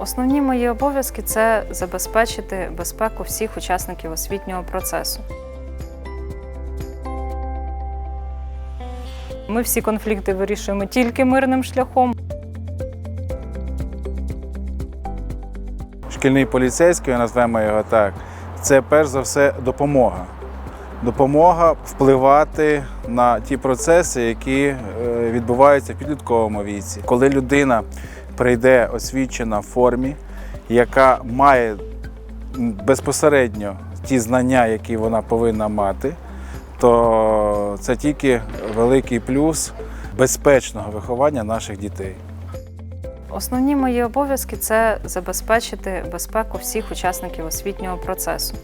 Основні мої обов'язки це забезпечити безпеку всіх учасників освітнього процесу. Ми всі конфлікти вирішуємо тільки мирним шляхом. Шкільний поліцейський, назвемо його так, це перш за все допомога. Допомога впливати на ті процеси, які е, відбуваються в підлітковому віці. Коли людина прийде освічена в формі, яка має безпосередньо ті знання, які вона повинна мати, то це тільки великий плюс безпечного виховання наших дітей. Основні мої обов'язки це забезпечити безпеку всіх учасників освітнього процесу.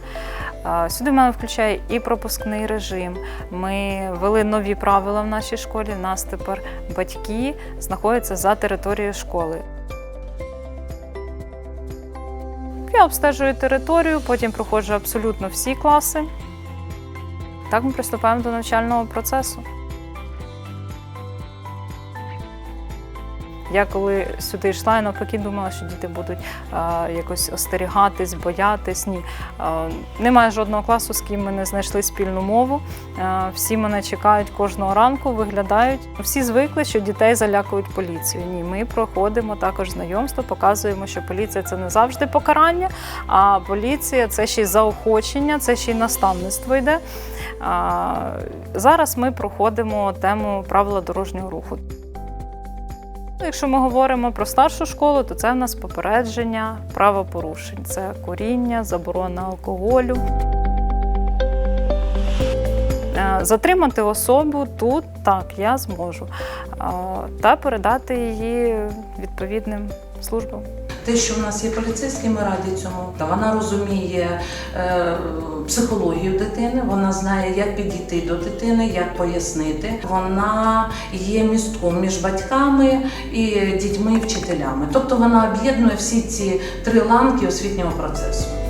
Сюди в мене включає і пропускний режим. Ми ввели нові правила в нашій школі. У нас тепер батьки знаходяться за територією школи. Я обстежую територію, потім проходжу абсолютно всі класи. Так ми приступаємо до навчального процесу. Я коли сюди йшла, я навпаки думала, що діти будуть якось остерігатись, боятись. Ні. Немає жодного класу, з ким ми не знайшли спільну мову. Всі мене чекають кожного ранку, виглядають. Всі звикли, що дітей залякують поліцію. Ні, ми проходимо також знайомство, показуємо, що поліція це не завжди покарання, а поліція це ще й заохочення, це ще й наставництво йде. Зараз ми проходимо тему правила дорожнього руху. Якщо ми говоримо про старшу школу, то це в нас попередження правопорушень. Це куріння, заборона алкоголю. Е, Затримати особу тут так, я зможу, Е, та передати її відповідним службам. Те, що в нас є поліцейські, ми раді цьому. Вона розуміє е, психологію дитини, вона знає, як підійти до дитини, як пояснити. Вона є містком між батьками і дітьми і вчителями. Тобто вона об'єднує всі ці три ланки освітнього процесу.